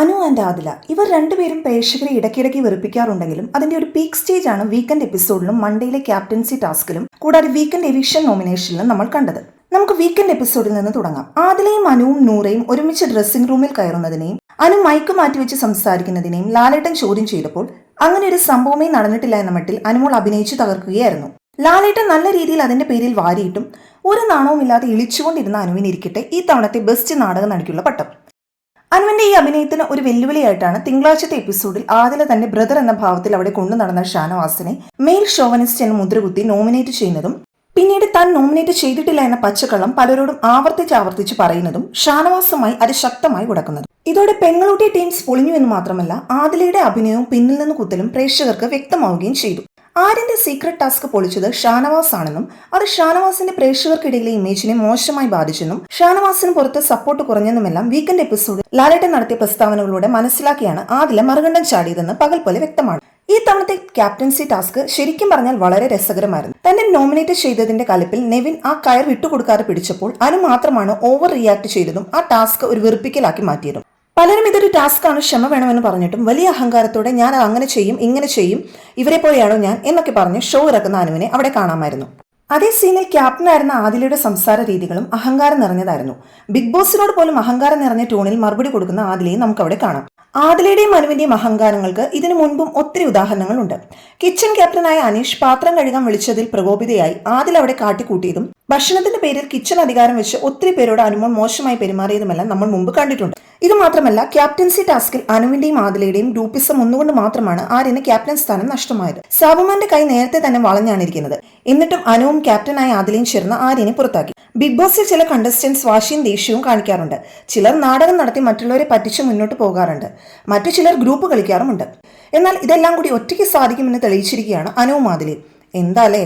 Anu and Adila ഇവർ രണ്ടുപേരും പ്രേക്ഷകരെ ഇടയ്ക്കിടയ്ക്ക് വെറുപ്പിക്കാറുണ്ടെങ്കിലും അതിന്റെ ഒരു പീക്ക് സ്റ്റേജ് ആണ് വീക്കെൻഡ് എപ്പിസോഡിലും മൺഡേയിലെ ക്യാപ്റ്റൻസി ടാസ്കിലും കൂടാതെ വീക്കെൻഡ് എവിഷൻ നോമിനേഷനിലും നമ്മൾ കണ്ടത്. നമുക്ക് വീക്കെൻഡ് എപ്പിസോഡിൽ നിന്ന് തുടങ്ങാം. ആദിലയും അനുവും നൂറയും ഒരുമിച്ച് ഡ്രസ്സിംഗ് റൂമിൽ കയറുന്നതിനെയും അനു മൈക്ക് മാറ്റിവെച്ച് സംസാരിക്കുന്നതിനെയും ലാലേട്ടൻ ചോദ്യം ചെയ്തപ്പോൾ അങ്ങനെ ഒരു സംഭവമേ നടന്നിട്ടില്ല എന്ന മട്ടിൽ അനുമോൾ അഭിനയിച്ചു തകർക്കുകയായിരുന്നു. ലാലേട്ടൻ നല്ല രീതിയിൽ അതിന്റെ പേരിൽ വാരിയിട്ടും ഒരു നാണവുമില്ലാതെ ഇളിച്ചുകൊണ്ടിരുന്ന അനുവിനിരിക്കട്ടെ ഈ തവണത്തെ ബെസ്റ്റ് നാടക നടിക്കുള്ള പട്ടം. അനുവിന്റെ ഈ അഭിനയത്തിന് ഒരു വെല്ലുവിളിയായിട്ടാണ് തിങ്കളാഴ്ചത്തെ എപ്പിസോഡിൽ ആദില തന്റെ ബ്രദർ എന്ന ഭാവത്തിൽ അവിടെ കൊണ്ടു നടന്ന ഷാനവാസിനെ മെയിൽ ഷോവനിസ്റ്റ് എന്ന മുദ്രകുത്തി നോമിനേറ്റ് ചെയ്യുന്നതും പിന്നീട് താൻ നോമിനേറ്റ് ചെയ്തിട്ടില്ല എന്ന പച്ചക്കള്ളം പലരോടും ആവർത്തിച്ച് ആവർത്തിച്ച് പറയുന്നതും ഷാനവാസുമായി അതിശക്തമായി കിടക്കുന്നതും ഇതോടെ പെങ്ങളൂട്ടി ടീംസ് പൊളിഞ്ഞു എന്ന് മാത്രമല്ല ആദിലയുടെ അഭിനയവും പിന്നിൽ നിന്ന് കുത്തലും പ്രേക്ഷകർക്ക് വ്യക്തമാവുകയും ചെയ്തു. ആര്യന്റെ സീക്രട്ട് ടാസ്ക് പൊളിച്ചത് ഷാനവാസ് ആണെന്നും അത് ഷാനവാസിന്റെ പ്രേക്ഷകർക്കിടയിലെ ഇമേജിനെ മോശമായി ബാധിച്ചെന്നും ഷാനവാസിന് പുറത്ത് സപ്പോർട്ട് കുറഞ്ഞെന്നുമെല്ലാം വീക്കെൻഡ് എപ്പിസോഡിൽ ലാലേട്ടൻ നടത്തിയ പ്രസ്താവനകളിലൂടെ മനസ്സിലാക്കിയാണ് ആദില മറുകണ്ഠം ചാടിയതെന്ന് പകൽ പോലെ വ്യക്തമാണ്. ഈ തവണത്തെ ക്യാപ്റ്റൻസി ടാസ്ക് ശരിക്കും പറഞ്ഞാൽ വളരെ രസകരമായിരുന്നു. തന്നെ നോമിനേറ്റ് ചെയ്തതിന്റെ കലിപ്പിൽ നെവിൻ ആ കയർ വിട്ടുകൊടുക്കാതെ പിടിച്ചപ്പോൾ അനു മാത്രമാണ് ഓവർ റിയാക്ട് ചെയ്തതും ആ ടാസ്ക് ഒരു വെറുപ്പിക്കലാക്കി മാറ്റിയതും. പലരും ഇതൊരു ടാസ്ക്കാണ് ക്ഷമ വേണമെന്ന് പറഞ്ഞിട്ടും വലിയ അഹങ്കാരത്തോടെ ഞാൻ അങ്ങനെ ചെയ്യും ഇങ്ങനെ ചെയ്യും ഇവരെ പോലെയാണോ ഞാൻ എന്നൊക്കെ പറഞ്ഞ് ഷോ ഇറക്കുന്ന അനുവിനെ അവിടെ കാണാമായിരുന്നു. അതേ സീനിൽ ക്യാപ്റ്റനായിരുന്ന ആദിലയുടെ സംസാര രീതികളും അഹങ്കാരം നിറഞ്ഞതായിരുന്നു. ബിഗ് ബോസിനോട് പോലും അഹങ്കാരം നിറഞ്ഞ ടോണിൽ മറുപടി കൊടുക്കുന്ന ആദിലയെ നമുക്ക് അവിടെ കാണാം. ആദിലയുടെയും അനുവിന്റെയും അഹങ്കാരങ്ങൾക്ക് ഇതിനു മുൻപും ഒത്തിരി ഉദാഹരണങ്ങളുണ്ട്. കിച്ചൺ ക്യാപ്റ്റനായ അനീഷ് പാത്രം കഴുകാൻ വിളിച്ചതിൽ പ്രകോപിതയായി ആദിൽ അവിടെ കാട്ടിക്കൂട്ടിയതും ഭക്ഷണത്തിന്റെ പേരിൽ കിച്ചൺ അധികാരം വെച്ച് ഒത്തിരി പേരോട് അനുമോൾ മോശമായി പെരുമാറിയതുമെല്ലാം നമ്മൾ മുമ്പ് കണ്ടിട്ടുണ്ട്. ഇത് മാത്രമല്ല ക്യാപ്റ്റൻസി ടാസ്കിൽ അനുവിന്റെയും ആദിലയുടെയും ഗ്രൂപ്പിസം ഒന്നുകൊണ്ട് മാത്രമാണ് ആര്യന് ക്യാപ്റ്റൻ സ്ഥാനം നഷ്ടമായത്. സാബുമാന്റെ കൈ നേരത്തെ തന്നെ വളഞ്ഞാണിരിക്കുന്നത് എന്നിട്ടും അനുവും ക്യാപ്റ്റനായ ആദിലയും ചേർന്ന് ആര്യനെ പുറത്താക്കി. ബിഗ് ബോസിൽ ചില കണ്ടസ്റ്റന്റ്സ് വാശിയും ദേഷ്യവും കാണിക്കാറുണ്ട്. ചിലർ നാടകം നടത്തി മറ്റുള്ളവരെ പറ്റിച്ച് മുന്നോട്ട് പോകാറുണ്ട്. മറ്റു ചിലർ ഗ്രൂപ്പ് കളിക്കാറുമുണ്ട്. എന്നാൽ ഇതെല്ലാം കൂടി ഒറ്റയ്ക്ക് സാധിക്കുമെന്ന് തെളിയിച്ചിരിക്കുകയാണ് അനുവും ആദിലയും. എന്താലേ